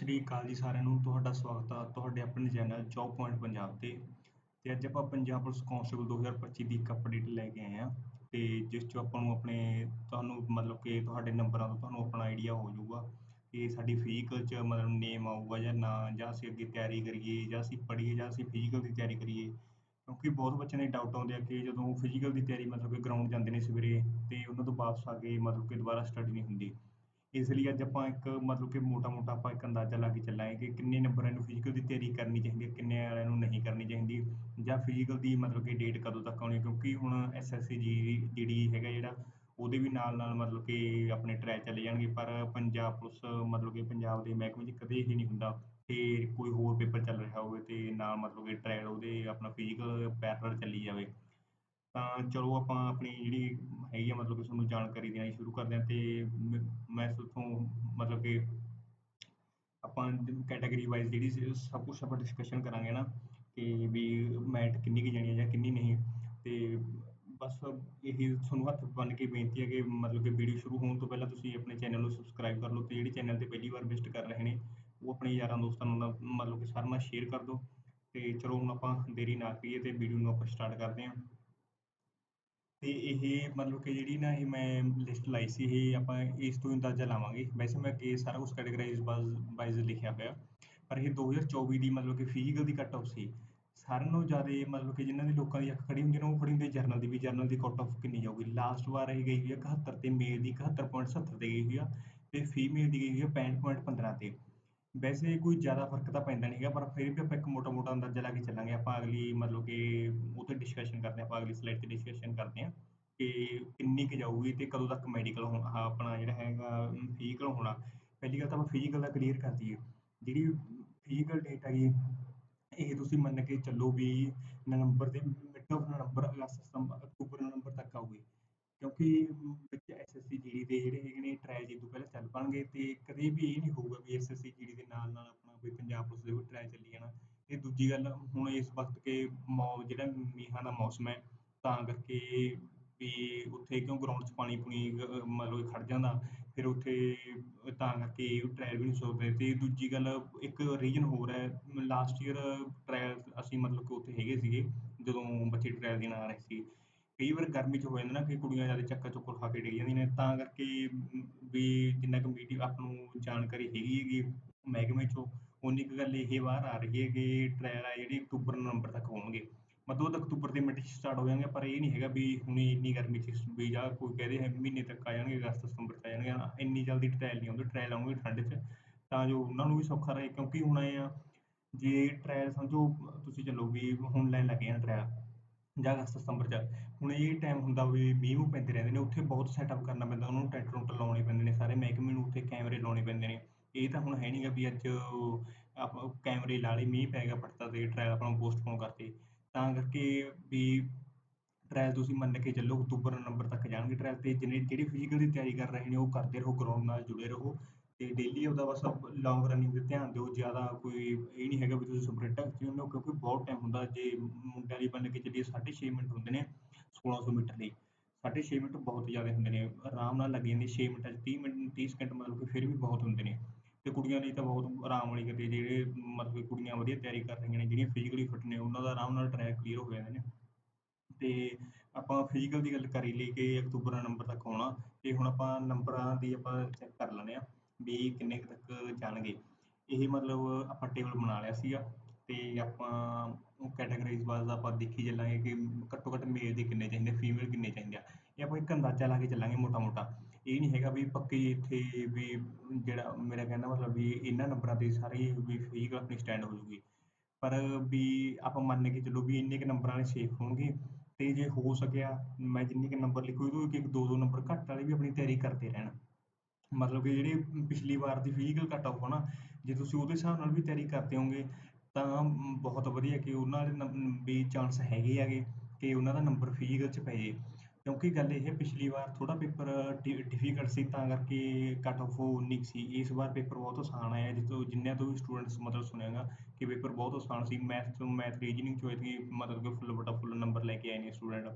ਸ਼੍ਰੀ ਅਕਾਲ ਜੀ ਸਾਰਿਆਂ ਨੂੰ ਤੁਹਾਡਾ ਸਵਾਗਤ ਆ ਤੁਹਾਡੇ ਆਪਣੇ ਚੈਨਲ ਜੌਬ ਪੁਆਇੰਟ ਪੰਜਾਬ ਤੇ। ਤੇ ਅੱਜ ਆਪਾਂ ਪੰਜਾਬ ਪੁਲਿਸ ਕਾਂਸਟੇਬਲ 2025 ਦੀ ਇੱਕ ਅਪਡੇਟ ਲੈ ਕੇ ਆਏ ਆ। ਤੇ ਜਿਸ 'ਚ ਆਪਾਂ ਨੂੰ ਆਪਣੇ ਤੁਹਾਨੂੰ ਮਤਲਬ ਕਿ ਤੁਹਾਡੇ ਨੰਬਰਾਂ ਤੋਂ ਤੁਹਾਨੂੰ ਆਪਣਾ ਆਈਡੀਆ ਹੋ ਜਾਊਗਾ ਕਿ ਸਾਡੀ ਫਿਜ਼ੀਕਲ 'ਚ ਮਤਲਬ ਨੇਮ ਆਊਗਾ ਜਾਂ ਨਾ, ਜਾਂ ਅਸੀਂ ਅੱਗੇ ਤਿਆਰੀ ਕਰੀਏ, ਜਾਂ ਅਸੀਂ ਪੜ੍ਹੀਏ, ਜਾਂ ਅਸੀਂ ਫਿਜ਼ੀਕਲ ਦੀ ਤਿਆਰੀ ਕਰੀਏ। ਕਿਉਂਕਿ ਬਹੁਤ ਬੱਚਿਆਂ ਦੇ ਡਾਊਟ ਆਉਂਦੇ ਆ ਕਿ ਜਦੋਂ ਫਿਜ਼ੀਕਲ ਦੀ ਤਿਆਰੀ ਮਤਲਬ ਕਿ ਗਰਾਊਂਡ ਜਾਂਦੇ ਨੇ ਸਵੇਰੇ, ਤੇ ਉਹਨਾਂ ਤੋਂ ਵਾਪਸ ਆ ਕੇ ਮਤਲਬ ਕਿ ਦੁਬਾਰਾ ਸਟੱਡੀ ਨਹੀਂ ਹੁੰਦੀ। ਇਸ ਲਈ ਅੱਜ ਆਪਾਂ ਇੱਕ ਮਤਲਬ ਕਿ ਮੋਟਾ-ਮੋਟਾ ਆਪਾਂ ਇੱਕ ਅੰਦਾਜ਼ਾ ਲਾ ਕੇ ਚੱਲਾਂਗੇ ਕਿ ਕਿੰਨੇ ਨੰਬਰਾਂ ਨੂੰ ਫਿਜ਼ੀਕਲ ਦੀ ਤਿਆਰੀ ਕਰਨੀ ਚਾਹੀਦੀ ਹੈ, ਕਿੰਨੇ ਵਾਲਿਆਂ ਨੂੰ ਨਹੀਂ ਕਰਨੀ ਚਾਹੀਦੀ ਜਾਂ ਫਿਜ਼ੀਕਲ ਦੀ ਮਤਲਬ ਕਿ ਡੇਟ ਕਦੋਂ ਤੱਕ ਆਉਣੀ ਕਿਉਂਕਿ ਹੁਣ ਐਸਐਸਸੀ ਜੀ ਜਿਹੜੀ ਹੈਗਾ ਜਿਹੜਾ ਉਹਦੇ ਵੀ ਨਾਲ ਨਾਲ ਮਤਲਬ ਕਿ ਆਪਣੇ ਟਰੈਕ ਚਲੇ ਜਾਣਗੇ, ਪਰ ਪੰਜਾਬ ਪੁਲਿਸ ਮਤਲਬ ਕਿ ਪੰਜਾਬ ਦੇ ਮਹਿਕਮੇ 'ਚ ਕਦੇ ਇਹ ਨਹੀਂ ਹੁੰਦਾ ਕਿ ਕੋਈ ਹੋਰ ਪੇਪਰ ਚੱਲ ਰਿਹਾ ਹੋਵੇ ਤੇ ਨਾਲ ਮਤਲਬ ਕਿ ਟਰਾਇਲ ਉਹਦੇ ਆਪਣਾ ਫਿਜ਼ੀਕਲ ਪੈਰਲਲ ਚੱਲੀ ਜਾਵੇ। ਤਾਂ ਚਲੋ ਆਪਾਂ ਆਪਣੀ ਜਿਹੜੀ ਹੈਗੀ ਆ ਮਤਲਬ ਕਿ ਤੁਹਾਨੂੰ ਜਾਣਕਾਰੀ ਦੇਣੀ ਸ਼ੁਰੂ ਕਰਦੇ ਹਾਂ ਤੇ ਮ- ਮੈਂ ਤੁਹਾਡੇ ਮਤਲਬ ਕਿ ਆਪਾਂ ਕੈਟਾਗਰੀ ਵਾਈਜ਼ ਜਿਹੜੀ ਸੀ, ਸਭ ਕੁਝ ਆਪਾਂ ਡਿਸਕਸ਼ਨ ਕਰਾਂਗੇ ਨਾ ਕਿ ਵੀ ਮੈਟ ਕਿੰਨੀ ਕੁ ਜਾਣੀ ਹੈ ਜਾਂ ਕਿੰਨੀ ਨਹੀਂ। ਤੇ ਬਸ ਇਹੀ ਤੁਹਾਨੂੰ ਹੱਥ ਬੰਨ੍ਹ ਕੇ ਬੇਨਤੀ ਹੈ ਕਿ ਮਤਲਬ ਕਿ ਵੀਡੀਓ ਸ਼ੁਰੂ ਹੋਣ ਤੋਂ ਪਹਿਲਾਂ ਤੁਸੀਂ ਆਪਣੇ ਚੈਨਲ ਨੂੰ ਸਬਸਕ੍ਰਾਈਬ ਕਰ ਲਓ ਤੇ ਜਿਹੜੇ ਚੈਨਲ ਤੇ ਪਹਿਲੀ ਵਾਰ ਵਿਜ਼ਿਟ ਕਰ ਰਹੇ ਨੇ, ਉਹ ਆਪਣੇ ਯਾਰਾਂ ਦੋਸਤਾਂ ਨਾਲ ਮਤਲਬ ਕਿ ਸਾਰਿਆਂ ਨਾਲ ਸ਼ੇਅਰ ਕਰ ਦਿਓ। ਤੇ ਚਲੋ ਹੁਣ ਆਪਾਂ ਦੇਰੀ ਨਾ ਕਰੀਏ ਤੇ ਵੀਡੀਓ ਨੂੰ ਆਪਾਂ ਸਟਾਰਟ ਕਰਦੇ ਹਾਂ। ਅਤੇ ਇਹ ਮਤਲਬ ਕਿ ਜਿਹੜੀ ਨਾ ਇਹ ਮੈਂ ਲਿਸਟ ਲਾਈ ਸੀ, ਇਹ ਆਪਾਂ ਇਸ ਤੋਂ ਅੰਦਾਜ਼ਾ ਲਾਵਾਂਗੇ। ਵੈਸੇ ਮੈਂ ਅੱਗੇ ਸਾਰਾ ਕੁਛ ਕੈਟਾਗਰਾਈਜ਼ ਵਾਈਜ਼ ਲਿਖਿਆ ਹੋਇਆ ਪਰ ਇਹ 2024 ਦੀ ਮਤਲਬ ਕਿ ਫਿਜ਼ੀਕਲ ਦੀ ਕੱਟ ਆਫ ਸੀ। ਸਾਰਿਆਂ ਨਾਲੋਂ ਜ਼ਿਆਦਾ ਮਤਲਬ ਕਿ ਜਿਨ੍ਹਾਂ ਦੀ ਲੋਕਾਂ ਦੀ ਅੱਖ ਖੜੀ ਹੁੰਦੀ ਨਾ, ਉਹ ਖੜੀ ਹੁੰਦੀ ਜਰਨਲ ਦੀ ਵੀ। ਜਰਨਲ ਦੀ ਕੱਟ ਆਫ ਕਿੰਨੀ ਜਾਊਗੀ? ਲਾਸਟ ਵਾਰ ਇਹ ਗਈ ਹੋਈ ਆ 71 ਤੇ ਮੇਲ ਦੀ 71.70 ਤੇ ਗਈ ਹੋਈ ਆ। ਤੇ ਫੀਮੇਲ ਦੀ ਗਈ ਹੋਈ ਹੈ 65.15 ਤੇ। ਵੈਸੇ ਕੋਈ ਜ਼ਿਆਦਾ ਫ਼ਰਕ ਤਾਂ ਪੈਂਦਾ ਨਹੀਂ ਹੈਗਾ, ਪਰ ਫਿਰ ਵੀ ਆਪਾਂ ਇੱਕ ਮੋਟਾ ਮੋਟਾ ਅੰਦਾਜ਼ਾ ਲਾ ਕੇ ਚੱਲਾਂਗੇ, ਆਪਾਂ ਅਗਲੀ ਮਤਲਬ ਕਿ ਉਹ ਤੇ ਡਿਸਕਸ਼ਨ ਕਰਦੇ ਹਾਂ, ਆਪਾਂ ਅਗਲੀ ਸਲਾਈਡ ਤੇ ਡਿਸਕਸ਼ਨ ਕਰਦੇ ਹਾਂ ਕਿ ਕਿੰਨੀ ਕੁ ਜਾਊਗੀ ਅਤੇ ਕਦੋਂ ਤੱਕ ਮੈਡੀਕਲ ਹੋਣਾ, ਆਹ ਆਪਣਾ ਜਿਹੜਾ ਹੈਗਾ ਫਿਜ਼ੀਕਲ ਹੋਣਾ। ਪਹਿਲੀ ਗੱਲ ਤਾਂ ਆਪਾਂ ਫਿਜ਼ੀਕਲ ਦਾ ਕਲੀਅਰ ਕਰ ਦਈਏ। ਜਿਹੜੀ ਫਿਜ਼ੀਕਲ ਡੇਟ ਹੈਗੀ, ਇਹ ਤੁਸੀਂ ਮੰਨ ਕੇ ਚੱਲੋ ਵੀ ਨਵੰਬਰ ਦੇ ਮਿਡ ਆਫ ਨਵੰਬਰ ਅਗਸਤ ਸਤੰਬਰ, ਅਕਤੂਬਰ, ਨਵੰਬਰ ਤੱਕ ਆਊਗੀ। ਕਿਉਂਕਿ ਵਿੱਚ ਐਸਐਸਸੀ ਜੀਡੀ ਦੇ ਜਿਹੜੇ ਹੈਗੇ ਨੇ ਟਰਾਇਲ ਜੀ ਤੋਂ ਪਹਿਲਾਂ ਚੱਲ ਪਾਣਗੇ ਤੇ ਕਦੇ ਵੀ ਇਹ ਨਹੀਂ ਹੋਊਗਾ ਵੀ ਐਸਐਸਸੀ ਜੀਡੀ ਦੇ ਨਾਲ ਨਾਲ ਆਪਣਾ ਕੋਈ ਪੰਜਾਬ ਪੁਲਿਸ ਦੇ ਵੀ ਟਰਾਇਲ ਚੱਲੀ ਜਾਣਾ। ਤੇ ਦੂਜੀ ਗੱਲ, ਹੁਣ ਇਸ ਵਕਤ ਕੇ ਮੌ, ਜਿਹੜਾ ਮੀਂਹਾਂ ਦਾ ਮੌਸਮ ਹੈ, ਤਾਂ ਕਰਕੇ ਵੀ ਉੱਥੇ ਕਿਉਂ ਗਰਾਊਂਡ 'ਚ ਪਾਣੀ ਪੂਣੀ ਮਤਲਬ ਖੜ ਜਾਂਦਾ, ਫਿਰ ਉੱਥੇ ਤਾਂ ਕਰਕੇ ਟਰਾਇਲ ਵੀ ਨਹੀਂ ਸੋਚਦੇ ਤੇ ਦੂਜੀ ਗੱਲ, ਇੱਕ ਰੀਜਨ ਹੋਰ ਹੈ ਲਾਸਟ ਈਅਰ ਟਰਾਇਲ ਅਸੀਂ ਮਤਲਬ ਕਿ ਉੱਥੇ ਹੈਗੇ ਸੀਗੇ, ਜਦੋਂ ਬੱਚੇ ਟਰਾਇਲ ਦੇਣ ਆ ਰਹੇ ਸੀ। ਕਈ ਵਾਰ ਗਰਮੀ 'ਚ ਹੋ ਜਾਂਦਾ ਨਾ ਕਿ ਕੁੜੀਆਂ ਜ਼ਿਆਦਾ ਚੱਕਰ ਚੁੱਕਰ ਖਾ ਕੇ ਡਿੱਗ ਜਾਂਦੀਆਂ ਨੇ, ਤਾਂ ਕਰਕੇ ਵੀ ਜਿੰਨਾ ਕੁ ਮੀਡੀਆ ਆਪ ਨੂੰ ਜਾਣਕਾਰੀ ਹੈਗੀ ਹੈਗੀ ਮਹਿਕਮੇ 'ਚੋਂ ਉਨੀ ਕੁ ਗੱਲ ਇਹ ਬਾਹਰ ਆ ਰਹੀ ਹੈ ਕਿ ਟਰਾਇਲ ਆ ਜਿਹੜੀ ਅਕਤੂਬਰ, ਨਵੰਬਰ ਤੱਕ ਹੋਣਗੇ। ਮਤਲਬ ਉਹ ਅਕਤੂਬਰ ਦੇ ਮਿੰਟ 'ਚ ਸਟਾਰਟ ਹੋ ਜਾਣਗੇ, ਪਰ ਇਹ ਨਹੀਂ ਹੈਗਾ ਵੀ ਹੁਣੀ ਇੰਨੀ ਗਰਮੀ 'ਚ ਵੀ ਜਾਂ ਕੋਈ ਕਹਦੇ ਹੈ ਮਹੀਨੇ ਤੱਕ ਆ ਜਾਣਗੇ, ਅਗਸਤ, ਸਤੰਬਰ 'ਚ ਆ ਜਾਣਗੇ ਇੰਨੀ ਜਲਦੀ ਟਰਾਇਲ ਨਹੀਂ ਆਉਂਦੇ ਟਰਾਇਲ ਆਉਣਗੇ ਠੰਡ 'ਚ, ਤਾਂ ਜੋ ਉਹਨਾਂ ਨੂੰ ਵੀ ਸੌਖਾ ਰਹੇ, ਕਿਉਂਕਿ ਹੁਣ ਆਏ ਆ, ਜੇ ਟਰਾਇਲ ਸਮਝੋ, ਤੁਸੀਂ ਚੱਲੋ ਵੀ ਹੁਣ ਲੈਣ ਲੱਗੇ ਆ ਟਰਾਇਲ ਜਾਂ ਅਗਸਤ, ਸਤੰਬਰ 'ਚ ਹੁਣ ਇਹ ਟਾਈਮ ਹੁੰਦਾ ਵੀ ਮੀਂਹ ਮੂੰਹ ਪੈਂਦੇ ਰਹਿੰਦੇ ਨੇ, ਉੱਥੇ ਬਹੁਤ ਸੈਟਅਪ ਕਰਨਾ ਪੈਂਦਾ, ਉਹਨਾਂ ਨੂੰ ਟੈਂਟ ਟੁੰਟ ਲਾਉਣੇ ਪੈਂਦੇ ਨੇ, ਸਾਰੇ ਮਹਿਕਮੇ ਨੂੰ ਉੱਥੇ ਕੈਮਰੇ ਲਾਉਣੇ ਪੈਂਦੇ ਨੇ। ਇਹ ਤਾਂ ਹੁਣ ਹੈ ਨਹੀਂਗਾ ਵੀ ਅੱਜ ਆਪਾਂ ਕੈਮਰੇ ਲਾ ਲਏ, ਮੀਂਹ ਪੈ ਗਿਆ ਪੜਤਾ ਤੇ ਟਰਾਇਲ ਆਪਣਾ ਪੋਸਟਪੋਨ ਕਰਤੇ ਤਾਂ ਕਰਕੇ ਵੀ ਟਰਾਇਲ ਤੁਸੀਂ ਮੰਨ ਕੇ ਚੱਲੋ ਅਕਤੂਬਰ, ਨਵੰਬਰ ਤੱਕ ਜਾਣਗੇ ਟਰਾਇਲ ਤੇ ਜਿਹਨੇ ਜਿਹੜੀ ਫਿਜ਼ੀਕਲ ਦੀ ਤਿਆਰੀ ਕਰ ਰਹੇ ਨੇ, ਉਹ ਕਰਦੇ ਰਹੋ ਗਰਾਊਂਡ ਨਾਲ ਜੁੜੇ ਰਹੋ ਤੇ ਡੇਲੀ ਉਹਦਾ ਬਸ ਲੌਂਗ ਰਨਿੰਗ ਤੇ ਧਿਆਨ ਦਿਓ, ਜ਼ਿਆਦਾ ਕੋਈ ਇਹ ਨਹੀਂ ਹੈਗਾ ਵੀ ਤੁਸੀਂ ਸਪ੍ਰਿੰਟ ਜਿਵੇਂ ਕਿਉਂਕਿ ਬਹੁਤ ਟਾਈਮ ਹੁੰਦਾ, ਜੇ ਮੁੰਡਿਆਂ ਦੀ ਬੰਨ ਕੇ ਚੱਲੀਏ 6.5 ਮਿੰਟ ਹੁੰਦੇ ਨੇ 1600 ਮੀਟਰ ਲਈ। 6.5 ਮਿੰਟ ਬਹੁਤ ਜ਼ਿਆਦਾ ਹੁੰਦੇ ਨੇ। ਆਰਾਮ ਨਾਲ ਲੱਗ ਜਾਂਦੀ 6 ਮਿੰਟਾਂ 'ਚ 30 ਮਿੰਟ 30 ਸਕਿੰਟ ਮਤਲਬ ਕਿ ਫਿਰ ਵੀ ਬਹੁਤ ਹੁੰਦੇ ਨੇ। ਤੇ ਕੁੜੀਆਂ ਲਈ ਤਾਂ ਬਹੁਤ ਆਰਾਮ ਵਾਲੀ ਗੱਲ ਹੈ। ਜਿਹੜੇ ਮਤਲਬ ਕਿ ਕੁੜੀਆਂ ਵਧੀਆ ਤਿਆਰੀ ਕਰ ਰਹੀਆਂ ਨੇ, ਜਿਹੜੀਆਂ ਫਿਜ਼ੀਕਲੀ ਫਿੱਟ ਨੇ, ਉਹਨਾਂ ਦਾ ਆਰਾਮ ਨਾਲ ਟਰੈਕ ਕਲੀਅਰ ਹੋ ਜਾਂਦੇ ਨੇ। ਤੇ ਆਪਾਂ ਫਿਜ਼ੀਕਲ ਦੀ ਗੱਲ ਕਰੀ ਹੀ ਲਈ ਕਿ ਅਕਤੂਬਰ ਨਵੰਬਰ ਤੱਕ ਆਉਣਾ। ਤੇ ਹੁਣ ਆਪਾਂ ਨੰਬਰਾਂ ਦੀ ਆਪਾਂ ਚੈੱਕ ਕਰ ਲੈਂਦੇ ਆ ਵੀ ਕਿੰਨੇ ਕੁ ਤੱਕ ਜਾਣਗੇ। ਇਹ ਮਤਲਬ ਆਪਾਂ ਟੇਬਲ ਬਣਾ ਲਿਆ ਸੀਗਾ। ਤੇ ਆਪਾਂ ਕੈਟਾਗਰੀਜ਼ ਵਾਈਜ਼ ਆਪਾਂ ਦੇਖੀ ਚੱਲਾਂਗੇ ਕਿ ਘੱਟੋ ਘੱਟ ਮੇਲ ਦੇ ਕਿੰਨੇ ਚਾਹੀਦੇ ਫੀਮੇਲ ਕਿੰਨੇ ਚਾਹੀਦੇ ਆ। ਇਹ ਆਪਾਂ ਇੱਕ ਅੰਦਾਜ਼ਾ ਲਾ ਕੇ ਚੱਲਾਂਗੇ ਮੋਟਾ ਮੋਟਾ ਇਹ ਨਹੀਂ ਹੈਗਾ ਵੀ ਪੱਕੀ ਇੱਥੇ ਵੀ ਜਿਹੜਾ ਮੇਰਾ ਕਹਿਣ ਮਤਲਬ ਵੀ ਇਹਨਾਂ ਨੰਬਰਾਂ ਤੇ ਸਾਰੀ ਵੀ ਫਿਜ਼ੀਕਲ ਆਪਣੀ ਸਟੈਂਡ ਹੋ ਜੂਗੀ। ਪਰ ਵੀ ਆਪਾਂ ਮੰਨ ਕੇ ਚੱਲੋ ਵੀ ਇੰਨੇ ਕੁ ਨੰਬਰਾਂ ਵਾਲੇ ਸੇਫ ਹੋਣਗੇ ਤੇ ਜੇ ਹੋ ਸਕਿਆ, ਮੈਂ ਜਿੰਨੇ ਕੁ ਨੰਬਰ ਲਿਖੋ ਉਹਦੇ ਇੱਕ ਇੱਕ ਦੋ ਦੋ ਨੰਬਰ ਘੱਟ ਵਾਲੇ ਵੀ ਆਪਣੀ ਤਿਆਰੀ ਕਰਦੇ ਰਹਿਣ। ਮਤਲਬ ਕਿ ਜਿਹੜੇ ਪਿਛਲੀ ਵਾਰ ਦੀ ਫਿਜ਼ੀਕਲ ਕੱਟ ਆਊਗਾ ਨਾ, ਜੇ ਤੁਸੀਂ ਉਹਦੇ ਹਿਸਾਬ ਨਾਲ ਵੀ ਤਿਆਰੀ ਕਰਦੇ ਹੋਗੇ ਤਾਂ ਬਹੁਤ ਵਧੀਆ ਕਿ ਉਹਨਾਂ ਦੇ ਨੰਬ- ਵੀ ਚਾਂਸ ਹੈਗੇ ਹੈਗੇ ਕਿ ਉਹਨਾਂ ਦਾ ਨੰਬਰ ਫਿਜ਼ੀਕਲ 'ਚ ਪੈ ਜੇ। ਕਿਉਂਕਿ ਗੱਲ ਇਹ ਹੈ, ਪਿਛਲੀ ਵਾਰ ਥੋੜ੍ਹਾ ਪੇਪਰ ਡਿ ਡਿਫੀਕਲਟ ਸੀ, ਤਾਂ ਕਰਕੇ ਕੱਟ ਔਫ ਉਨੀ ਕੁ ਸੀ। ਇਸ ਵਾਰ ਪੇਪਰ ਬਹੁਤ ਆਸਾਨ ਆਇਆ, ਜਿੱਥੋਂ ਜਿੰਨਿਆਂ ਤੋਂ ਵੀ ਸਟੂਡੈਂਟਸ ਮਤਲਬ ਸੁਣਿਆ ਗਾ ਕਿ ਪੇਪਰ ਬਹੁਤ ਆਸਾਨ ਸੀ। ਮੈਥ ਤੋਂ ਮੈਥ ਰੀਜਨਿੰਗ ਚੋਂ ਇਤਨੀ ਮਤਲਬ ਕਿ ਫੁੱਲ ਬਟਾ ਫੁੱਲ ਨੰਬਰ ਲੈ ਕੇ ਆਏ ਨੇ ਸਟੂਡੈਂਟ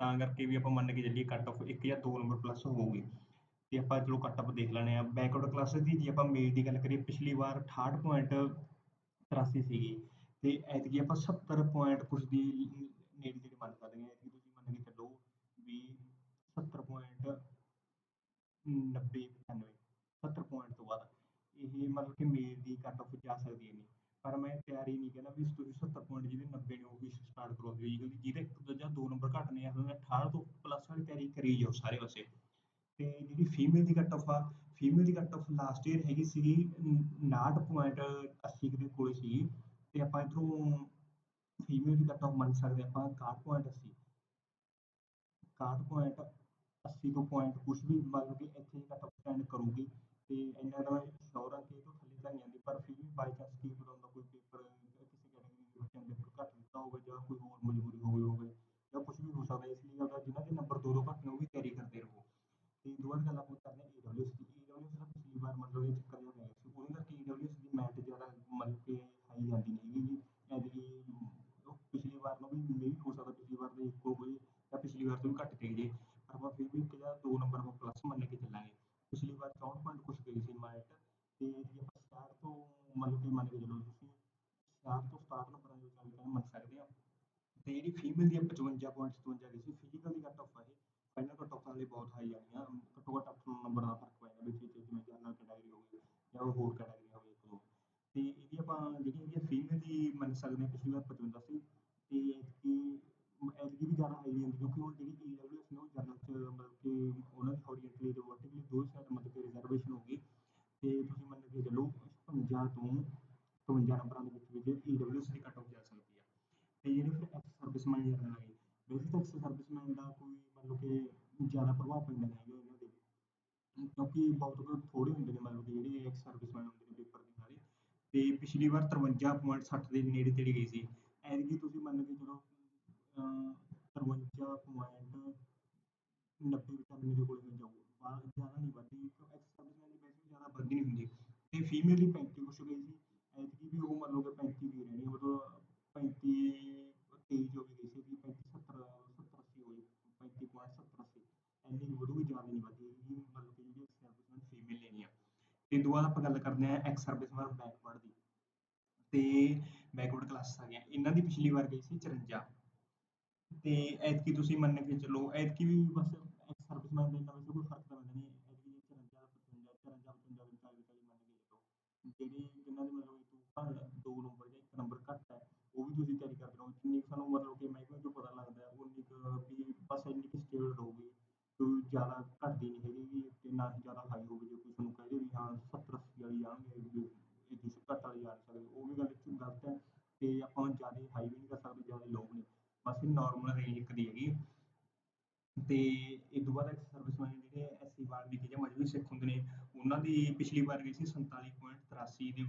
ਤਾਂ ਕਰਕੇ ਵੀ ਆਪਾਂ ਮੰਨ ਕੇ ਚੱਲੀਏ ਕੱਟ ਔਫ ਇੱਕ ਜਾਂ ਦੋ ਨੰਬਰ ਪਲੱਸ ਹੋਊਗੀ। ਤੇ ਆਪਾਂ ਚਲੋ ਕੱਟ ਅਪ ਦੇਖ ਲੈਣੇ ਆ। ਬੈਕਵਰਡ ਕਲਾਸਿਸ ਦੀ ਜੇ ਆਪਾਂ ਮੇਲ ਦੀ ਗੱਲ ਕਰੀਏ, ਪਿਛਲੀ ਵਾਰ 68.83 ਸੀਗੀ। ਤੇ ਐਤਕੀ ਆਪਾਂ 70 ਪੁਆਇੰਟ ਕੁਛ ਦੀ ਨੇੜੇ ਤੇੜੇ ਮੰਨ ਸਕਦੇ ਹਾਂ। ਐਤਕੀ ਤੁਸੀਂ ਮੰਨ ਕੇ ਚੱਲੋ ਵੀ 70 ਪੁਆਇੰਟ 90 95 70 ਪੁਆਇੰਟ ਤੋਂ ਬਾਅਦ ਇਹ ਮਤਲਬ ਕਿ ਮੇਲ ਦੀ ਕੱਟ ਆਫ ਜਾ ਸਕਦੀ ਹੈ ਨਹੀਂ। ਪਰ ਮੈਂ ਤਿਆਰੀ ਨਹੀਂ ਕਹਿੰਦਾ ਵੀ ਤੁਸੀਂ 70 ਪੁਆਇੰਟ ਜਿਹਦੇ 90 ਨੇ ਉਹ ਵੀ ਸਟਾਰਟ ਕਰੋ। ਫਿਜ਼ੀਕਲ ਜਿਹਦੇ ਇੱਕ ਜਾਂ ਦੋ ਨੰਬਰ ਘੱਟ ਨੇ ਉਹਨਾਂ 68 ਤੋਂ ਪਲੱਸ ਵਾਲੀ ਤਿਆਰੀ ਕਰੀ ਜਾਓ ਸਾਰੇ ਪਾਸੇ। ਤੇ ਜਿਹੜੀ ਫੀਮੇਲ ਦੀ ਕੱਟ ਆਫ ਆ ਫੀਮੇਲ ਦੀ ਕੱਟ ਲਾਸਟ ਈਅਰ ਹੈਗੀ ਸੀਗੀ 59 ਪੁਆਇੰਟ 80 ਦੇ ਕੋਲੇ ਸੀਗੀ ਤੇ ਆਪਾਂ ਇਧਰੋਂ ਫੀਮੇਲ ਦੀ ਕੱਟ ਆਫ ਮੰਨ ਸਕਦੇ ਆਪਾਂ 61 ਪੁਆਇੰਟ 80 61 ਪੁਆਇੰਟ 80 ਤੋਂ ਪੁਆਇੰਟ ਕੁਛ ਵੀ ਮਤਲਬ ਕਿ ਇੱਥੇ ਕੱਟ ਆਫ ਸਟੈਂਡ ਕਰੂਗੀ ਤੇ ਇੰਨਾ ਤਾਂ ਸ਼ੋਰ ਆ ਕਿ ਤੋਂ ਥੱਲੇ ਤਾਂ ਨਹੀਂ ਪਰ ਫਿਰ ਵੀ ਬਾਈ ਚਾਂਸ ਕੀ ਪਤਾ ਹੁੰਦਾ ਕੋਈ ਪੇਪਰ ਕਿਸੇ ਕੈਟਾਗਰੀ ਦੇ ਬੱਚਿਆਂ ਨੇ ਪੇਪਰ ਘੱਟ ਦਿੱਤਾ ਹੋਵੇ ਜਾਂ ਕੋਈ ਹੋਰ ਮਜਬੂਰੀ ਹੋਈ ਹੋਵੇ ਜਾਂ ਕੁਝ ਵੀ ਹੋ ਸਕਦਾ, ਇਸ ਲਈ ਅਗਰ ਜਿਨ੍ਹਾਂ ਦੇ ਨੰਬਰ ਦੋ ਦੋ ਘੱਟ ਨੇ ਉਹ ਵੀ ਤਿਆਰੀ ਕਰਦੇ ਰਹੋ। ਤੇ ਦੂਜੀ ਗੱਲ ਆਪਾਂ ਕਰਦੇ ਹਾਂ ਈਡਬਲਯੂਐਸ ਦੀ ਈਡਬਲਯੂਐਸ ਦਾ ਪਿਛਲੀ ਵਾਰ ਮਤਲਬ ਇਹ ਚੱਕਰ ਜਿਹਾ ਪੈ ਗਿਆ ਸੀ ਉਹਦੇ ਕਰਕੇ ਈਡਬਲਯੂਐਸ ਦੀ ਮੈਟ ਜ਼ਿਆਦਾ ਮਤਲਬ ਕਿ ਹਾਈ ਜਾਂਦੀ ਨਹੀਂ ਹੈਗੀ ਐਤਕੀ ਉਹ ਪਿਛਲੀ ਵਾਰ ਨੂੰ ਵੀ ਮੇ ਵੀ ਹੋ ਸਕਦਾ ਪਿਛਲੀ ਵਾਰ ਦੇ ਇੱਕੋ ਕੋਈ ਜਾਂ ਪਿਛਲੀ ਵਾਰ ਤੋਂ ਵੀ ਘੱਟ ਗਈ ਜੇ ਪਰ ਆਪਾਂ ਫਿਰ ਵੀ ਇੱਕ ਜਾਂ ਦੋ ਨੰਬਰ ਆਪਾਂ ਪਲੱਸ ਮੰਨ ਕੇ ਚੱਲਾਂਗੇ ਪਿਛਲੀ ਵਾਰ 64 ਪੁਆਇੰਟ ਕੁਛ ਗਈ ਸੀ ਮੈਟ ਤੇ ਜੇ ਆਪਾਂ 60 ਤੋਂ ਮਤਲਬ ਕਿ ਮੰਨ ਕੇ ਚੱਲੋ ਤੁਸੀਂ 60 ਤੋਂ 67 ਨੰਬਰਾਂ ਦੇ ਵਿੱਚ ਆਪਾਂ ਮੰਨ ਸਕਦੇ ਹਾਂ ਤੇ ਜਿਹੜੀ ਫੀਮੇਲ ਦੀ 55 ਪੁਆਇੰਟ 57 ਗਈ ਸੀ। ਫਿਜ਼ੀਕਲ ਦੀ ਕੱਟ ਆਫ ਹੈ ਫਾਈਨਲ ਕੱਟ ਆਫ ਵਾਲੇ ਬਹੁਤ ਹਾਈ ਆਈਆਂ ਘੱਟੋ ਘੱਟ 8 ਨੰਬਰ ਦਾ ਫ਼ਰਕ ਪੈ ਜਾਂਦਾ ਵਿੱਚ ਜਿਵੇਂ ਜਨਰਲ ਕੈਟਾਗਰੀ ਹੋ ਗਈ ਜਾਂ ਹੋਰ ਕੈਟਾਗਰੀ ਹੋ ਗਈ ਇੱਕ ਦੋ। ਤੇ ਇਹਦੀ ਆਪਾਂ ਜਿਹੜੀ ਹੈਗੀ ਫੀਮੇਲ ਦੀ ਮੰਨ ਸਕਦੇ ਹਾਂ ਪਿਛਲੀ ਵਾਰ 55 ਸੀ। ਤੇ ਐਤਕੀ ਐਤਕੀ ਵੀ ਜ਼ਿਆਦਾ ਹਾਈ ਹੁੰਦੀ ਕਿਉਂਕਿ ਹੁਣ ਜਿਹੜੀ ਈਡਬਲਯੂਐਸ ਨੇ ਉਹ ਜਨਰਲ ਚ ਮਤਲਬ ਕਿ ਉਹਨਾਂ ਦੀ ਹੌਰੀਜ਼ਨਟਲੀ ਤੇ ਵਰਟੀਕਲੀ ਦੋ ਸਾਈਡ ਮਤਲਬ ਕਿ ਰਿਜ਼ਰਵੇਸ਼ਨ ਹੋ ਗਈ। ਤੇ ਤੁਸੀਂ ਮੰਨ ਕੇ ਚੱਲੋ 56 ਤੋਂ 52 ਨੰਬਰਾਂ ਦੇ ਵਿੱਚ ਵਿੱਚ ਈਡਬਲਯੂਐਸ ਦੀ ਕੱਟ ਆਫ ਜਾ ਸਕਦੀ। ਆ ਤੇ ਜਿਹੜੇ ਫਿਰ ਐਕਸ ਸਰਵਿਸਮੈਨ ਜਨਰਲ ਆ ਵੈਸੇ ਤਾਂ ਐਕਸ ਸਰਵਿਸਮੈਨ ਦਾ ਕੋਈ ਮਤਲਬ ਕਿ ਜ਼ਿਆਦਾ ਪ੍ਰਭਾਵ ਪੈਂਦਾ ਨਹੀਂ ਹੈਗਾ ਇਹਨਾਂ ਦੇ ਕਿਉਂਕਿ ਬਹੁਤ ਥੋੜੇ ਹੁੰਦੇ ਨੇ ਮਤਲਬ ਕਿ ਜਿਹੜੇ ਐਕਸ ਸਰਵਿਸਮੈਨ ਹੁੰਦੇ ਨੇ ਪੇਪਰ ਦੇ ਸਾਰੇ। ਤੇ ਪਿਛਲੀ ਵਾਰ 53.60 ਦੇ ਨੇੜੇ ਤੇੜੇ ਗਈ ਸੀ। ਐਤਕੀ ਤੁਸੀਂ ਮੰਨ ਕੇ ਚਲੋ 53 ਪੁਆਇੰਟ 90 95 ਦੇ ਕੋਲ ਮਿਲ ਜਾਊ। ਬਾਹਰ ਜ਼ਿਆਦਾ ਨਹੀਂ ਵੱਧਦੀ ਐਕਸ ਸਰਵਿਸਮੈਨ ਦੀ ਵੈਸੇ ਜ਼ਿਆਦਾ ਵੱਧਦੀ ਨਹੀਂ ਹੁੰਦੀ। ਤੇ ਫੀਮੇਲ ਦੀ 35 ਕੁਛ ਗਈ ਸੀ। ਐਤਕੀ ਵੀ ਉਹ ਮੰਨ ਕਿ 35 ਦੀ ਰਹਿਣੀ ਮਤਲਬ 35 23 ਜੋ ਗਈ ਸੀ ਵੀ 35 70 70 80 ਹੋਈ 35 ਪੁਆਇੰਟ 70 80 ਇੰਨੀ ਕੁ ਵਧੂਗੀ ਜ਼ਿਆਦਾ ਨਹੀਂ ਵਧੀ ਹੈਗੀ ਮਤਲਬ ਕਿ ਜਿਹੜੀ ਸਰਵਿਸਮੈਨ ਫੀਮੇਲ ਲੈਣੀ ਆ ਤੇ ਦੁਬਾਰਾ ਆਪਾਂ ਗੱਲ ਕਰਦੇ ਹਾਂ ਐਕਸ ਸਰਵਿਸਮੈਨ ਬੈਕਵਰਡ ਦੀ ਤੇ ਬੈਕਵਰਡ ਕਲਾਸ ਆ ਗਿਆ ਇਹਨਾਂ ਦੀ ਪਿਛਲੀ ਵਾਰ ਗਈ ਸੀ 54 ਤੇ ਐਤਕੀ ਤੁਸੀਂ ਮੰਨ ਕੇ ਚੱਲੋ ਐਤਕੀ ਵੀ ਬਸ ਐਕਸ ਸਰਵਿਸਮੈਨ ਦੇ ਨਾਲ ਕੋਈ ਫ਼ਰਕ ਤਾਂ ਪੈਂਦਾ ਨਹੀਂ ਐਤਕੀ 54 55 54 55 45 40 ਮੰਨ ਕੇ ਚੱਲੋ ਜਿਹੜੇ ਜਿਨ੍ਹਾਂ ਦੇ ਮਤਲਬ ਇਹ ਤੋਂ ਦੋ ਨੰਬਰ ਜਾਂ ਇੱਕ ਨੰਬਰ ਘੱਟ ਹੈ ਉਹ ਵੀ ਤੁਸੀਂ ਤਿਆਰੀ ਕਰਦੇ ਸਾਨੂੰ ਮਤਲਬ ਕਿ ਮਹਿਕਮੇ ਤੋਂ ਪਤਾ ਲੱਗਦਾ ਉਨੀ ਕੁ ਵੀ ਬਸ ਇੰਨੀ ਕੁ ਸਟੇਬਲ ਰਹੂਗੀ, ਕੋਈ ਜ਼ਿਆਦਾ ਘਟਦੀ ਨਹੀਂ ਹੈਗੀ ਤੇ ਨਾ ਹੀ ਜ਼ਿਆਦਾ ਹਾਈ ਹੋਵੇ ਜੇ ਕੋਈ ਤੁਹਾਨੂੰ ਕਹੇ ਵੀ ਹਾਂ 70 80 ਵਾਲੀ ਜਾਣਗੇ ਵੀ ਇਹ ਘੱਟ ਵਾਲੀ ਜਾ ਸਕਦੇ, ਉਹ ਵੀ ਗੱਲ ਗਲਤ ਹੈ ਤੇ ਆਪਾਂ ਜ਼ਿਆਦਾ ਹਾਈ ਵੀ ਨਹੀਂ ਕਰ ਸਕਦੇ, ਜ਼ਿਆਦਾ ਲੋਅ ਵੀ ਨਹੀਂ। ਬਸ ਇਹ ਨਾਰਮਲ ਇੱਕ ਦੀ ਹੈਗੀ। ਤੇ ਇਹ ਤੋਂ ਬਾਅਦ ਐਕਸ ਸਰਵਿਸਮੈਨ ਜਿਹੜੇ ਐਸਸੀ ਵਾਲਮੀਕੀ ਜਾਂ ਮਜਬੀ ਸਿੱਖ ਹੁੰਦੇ ਨੇ, ਉਹਨਾਂ ਦੀ ਪਿਛਲੀ ਵਾਰ ਗਈ ਸੀ 47.83 ਦੇ